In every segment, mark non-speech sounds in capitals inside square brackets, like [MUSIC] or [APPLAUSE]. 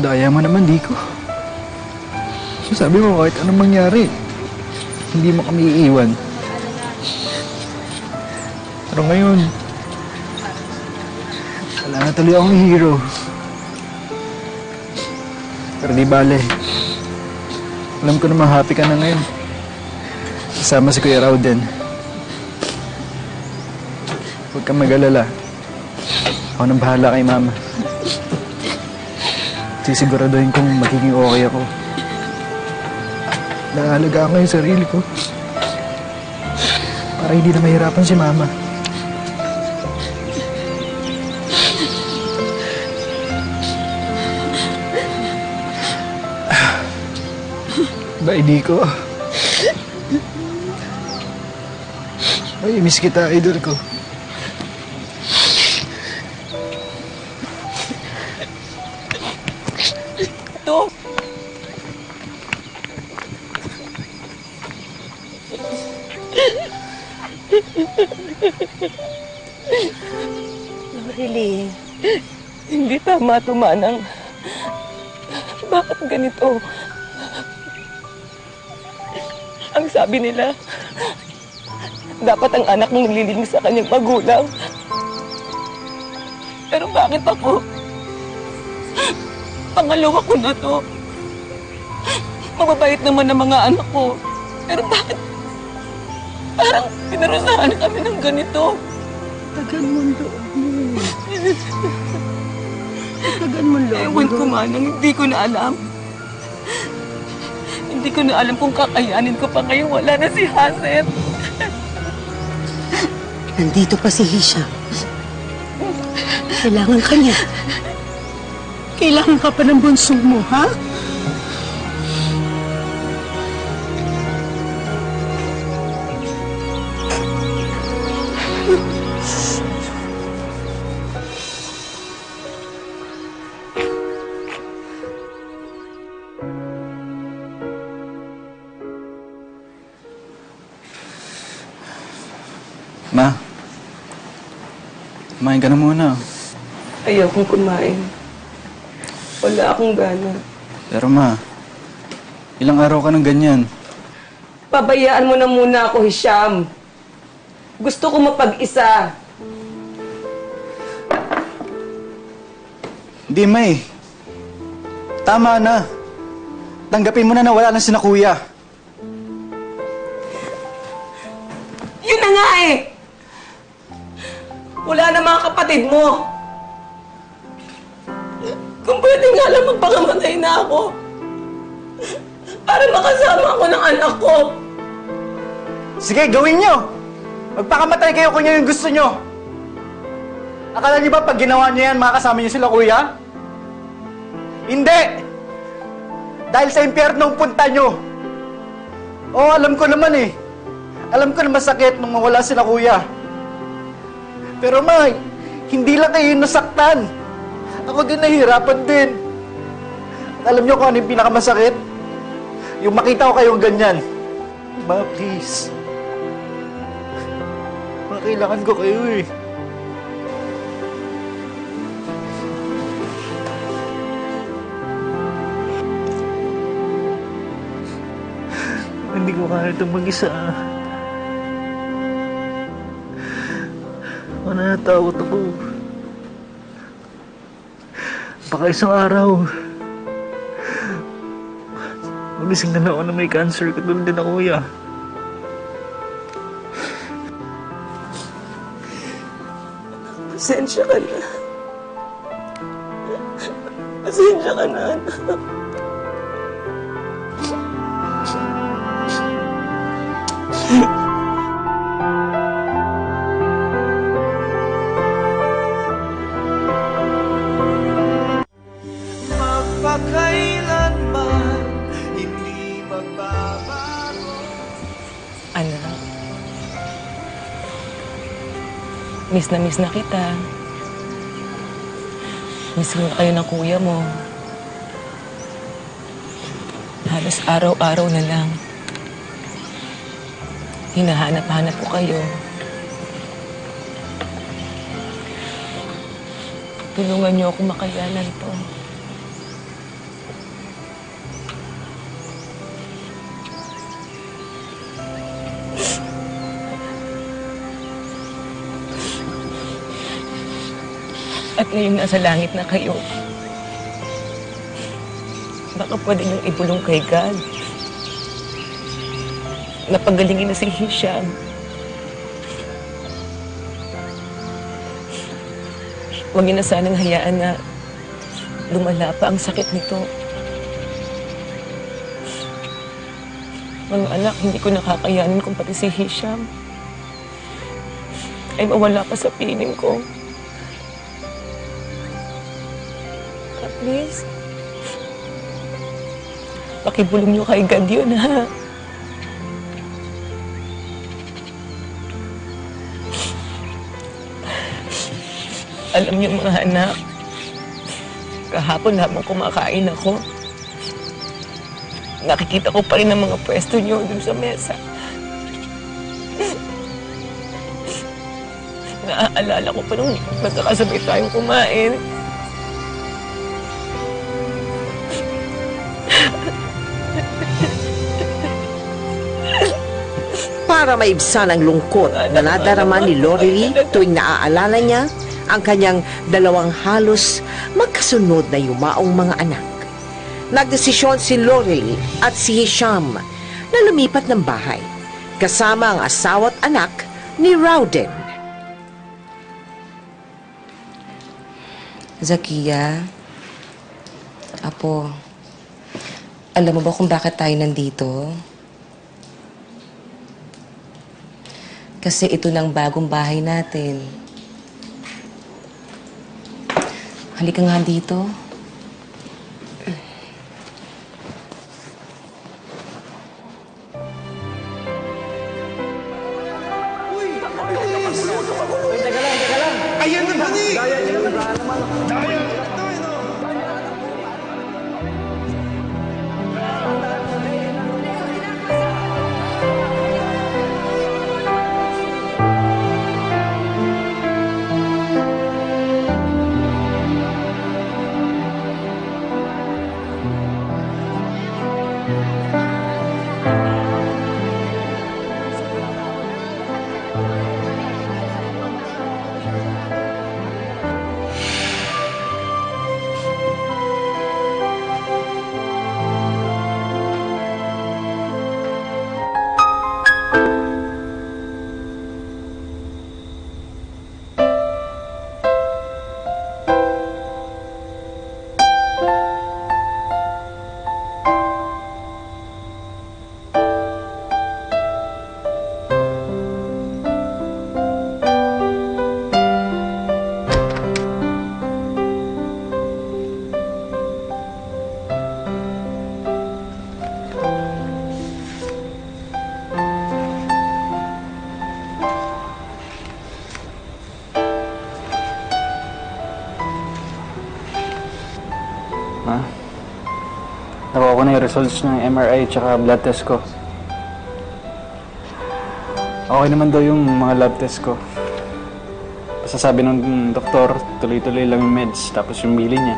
Daya mo naman, Diko. Sabi mo kahit anong mangyari, hindi mo kami iiwan. Pero ngayon, wala na tuloy akong hero. Pero di bale. Alam ko naman happy ka na ngayon. Kasama si Kuya Rauden. Huwag kang mag-alala. Ako nang bahala kay Mama. Sisiguraduhin kong magiging okay ako. Naalagaan ko yung sarili ko. Para hindi na mahirapan si Mama. [SIGHS] Bye, Dico. Ay, miss kita, idol ko. Really? Hindi tama ito, Manang. Bakit ganito? Ang sabi nila, dapat ang anak mong nililinig sa kanyang magulang. Pero bakit ako? Pangalawa ko na to. Mababait naman ang mga anak ko. Pero bakit? Parang pinarusahan kami ng ganito. Tagan mo ang loob mo. Tagan mo ang loob mo. Ewan ko manang, hindi ko na alam. Hindi ko na alam kung kakayanin ko pa ngayon wala na si Haset. Nandito pa si Hisham. Kailangan ka niya. Kailangan ka pa ng bunso mo, ha? Ma, kumain ka na muna. Ayaw kong kumain. Wala akong gana. Pero ma, ilang araw ka ng ganyan. Pabayaan mo na muna ako, Hisham. Gusto ko mapag-isa. Hindi, May. Tama na. Tanggapin mo na na wala na si na kuya. Yun na nga eh! Wala na mga kapatid mo. Kung pwede nga lang magpakamatay na ako. Para makasama ako ng anak ko. Sige, gawin nyo! Magpakamatay kayo kung yun yung gusto nyo. Akala niyo ba pag ginawa niyo yan, makakasama niyo sila kuya? Hindi! Dahil sa impyerno ang punta nyo. Oo, alam ko naman eh. Alam ko na masakit nung mawala sila kuya. Pero ma, hindi lang kayo nasaktan. Ako din nahihirapan din. At alam niyo kung ano yung pinakamasakit? Yung makita ko kayong ganyan. Ma, please. Kailangan ko kayo eh. Hindi ko kaya itong mag-isa. Ako natatakot ako. Baka isang araw. Magising na ako na may cancer katulad din ako, kuya. Pasensya ka na. Pasensya ka na, Miss na miss na kita. Miss na kayo ng kuya mo. Halos araw-araw na lang. Hinahanap-hanap ko kayo. Tulungan niyo ako makayanan to. At ngayon nasa langit na kayo. Baka pwede niyong ibulong kay God. Napagalingin na si Hisham. Huwag niyo na sanang hayaan na lumala pa ang sakit nito. Mga anak, hindi ko nakakayanin kung pati si Hisham ay mawala pa sa piling ko. At least, pakibulong niyo kay God yun, ha? Alam niyo mga anak, kahapon habang kumakain ako, nakikita ko pa rin ang mga pwesto niyo dun sa mesa. Naaalala ko pa nung nagkakasabay tayong kumain. Para maibsan ang lungkot na nadarama ni Lorelei tuwing naaalala niya ang kanyang dalawang halos magkasunod na yumaong mga anak. Nagdesisyon si Lorelei at si Hisham na lumipat ng bahay kasama ang asawa at anak ni Rowden. Zakia, Apo, alam mo ba kung bakit tayo nandito? Kasi ito ng bagong bahay natin. Halika nga dito. Results ng MRI tsaka blood test ko. Okay naman daw yung mga lab test ko. Basta sabi ng doktor, tuloy-tuloy lang yung meds, tapos yung bili niya.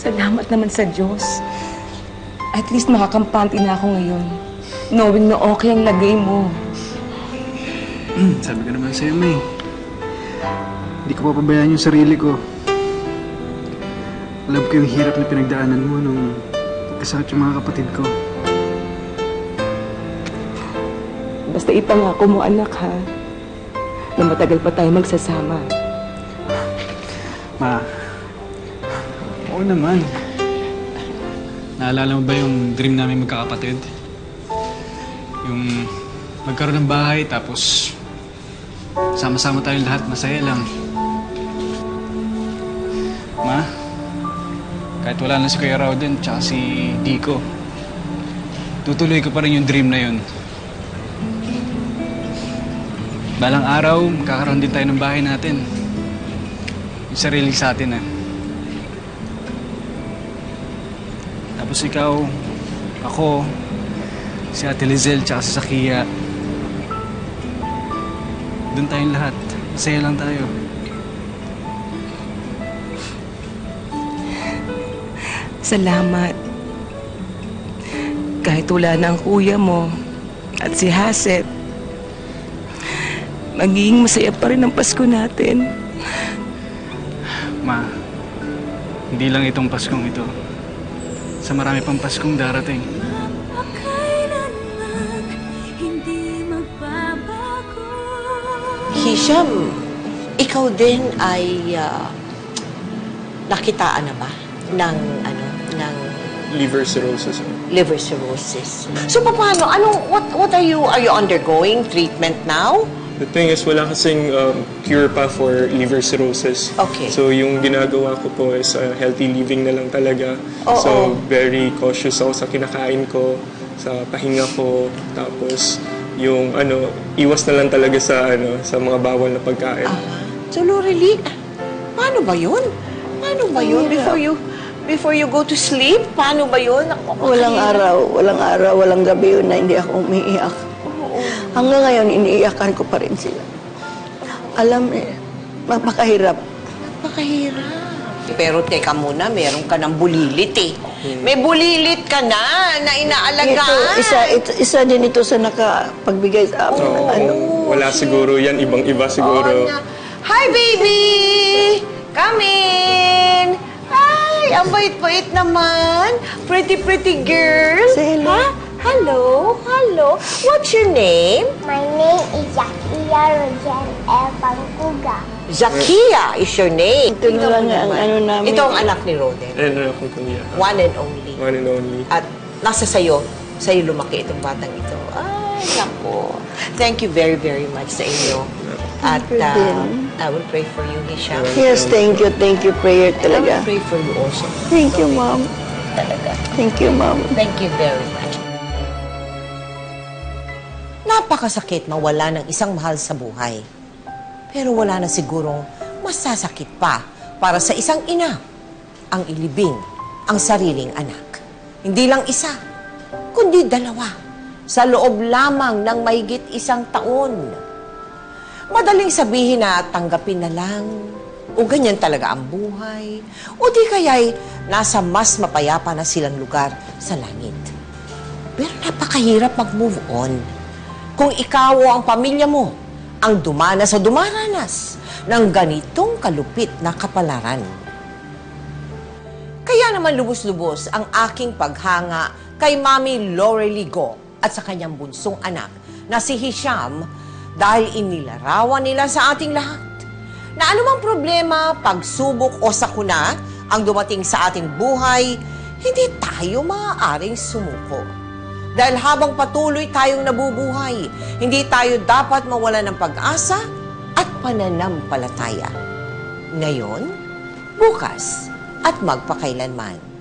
Salamat naman sa Diyos. At least makakampante na ako ngayon. Knowing na okay ang lagay mo. Sabi ko naman sa'yo, May. Hindi ko papabayaan yung sarili ko. Alam ko yung hirap na pinagdaanan mo nung kasakit yung mga kapatid ko. Basta ipangako mo anak ha. Na matagal pa tayo magsasama. Ma, oo naman. Naalala mo ba yung dream namin magkakapatid? Yung magkaroon ng bahay tapos sama-sama tayo lahat, masaya lang. Ma, kahit wala na si Kuya Rowden tsaka si Dico, tutuloy ko pa rin yung dream na yun. Balang araw, magkakaroon din tayo ng bahay natin. Yung sarili sa atin, ah. Tapos ikaw, ako, si Ate Lizelle, tsaka si Sakia. Doon tayong lahat. Masaya lang tayo. Salamat. Kahit wala na ang kuya mo at si Haset, magiging masaya pa rin ang Pasko natin. Ma, hindi lang itong Paskong ito. Sa marami pang Paskong darating. Hisham, ikaw din ay ah, nakitaan na ba ng ano ng Liver cirrhosis. liver cirrhosis? So paano? Ano what what are you are you undergoing treatment now? The thing is, wala kasing um, cure pa for liver cirrhosis. Okay. So, yung ginagawa ko po is uh, healthy living na lang talaga. Oo. So, very cautious ako sa kinakain ko, sa pahinga ko, tapos yung ano, iwas na lang talaga sa ano, sa mga bawal na pagkain. So Lorely, paano ba 'yun? Paano ba 'yun before you before you go to sleep? Paano ba 'yun? Ako, Walang araw, walang araw, walang gabi yun na hindi ako umiiyak. Hanggang ngayon, iniiyakan ko pa rin sila. Alam eh, mapakahirap. Napakahirap. Pero teka muna, meron ka ng bulilit eh. May bulilit ka na na Ito, inaalagaan. isa, ito, isa din ito sa nakapagbigay sa amin. Oo. ano, wala siguro yan, ibang-iba siguro. Oo na. Hi, baby! Come in! Hi! Ang bait-bait naman. Pretty, pretty girl. Say hello. Ha? Hello? Hello? What's your name? My name is Zakia Rojan Evanguga. Zakia is your name. Ito na lang ang ano namin. Ito ang anak ni Roden. And ano akong kuya. One and only. One and only. At nasa sayo, sa'yo lumaki itong batang ito. Ay, nako. Thank you very, very much sa inyo. At uh. I will pray for you, Hisham. Yes, thank you, thank you, prayer I will talaga. pray for you also. Thank you, ma'am. Talaga. Thank you, ma'am. Thank you very much. Napakasakit mawala ng isang mahal sa buhay. Pero wala na sigurong masasakit pa para sa isang ina ang ilibing ang sariling anak. Hindi lang isa, kundi dalawa sa loob lamang ng mahigit isang taon. Madaling sabihin na tanggapin na lang, o ganyan talaga ang buhay, o di kaya'y nasa mas mapayapa na silang lugar sa langit. Pero napakahirap mag-move on kung ikaw o ang pamilya mo ang dumanas o dumaranas ng ganitong kalupit na kapalaran. Kaya naman lubos-lubos ang aking paghanga kay Mami Lorely Go at sa kanyang bunsong anak na si Hisham dahil inilarawan nila sa ating lahat na anumang problema, pagsubok o sakuna ang dumating sa ating buhay, hindi tayo maaaring sumuko. Dahil habang patuloy tayong nabubuhay, hindi tayo dapat mawala ng pag-asa at pananampalataya. Ngayon, bukas, at magpakailanman.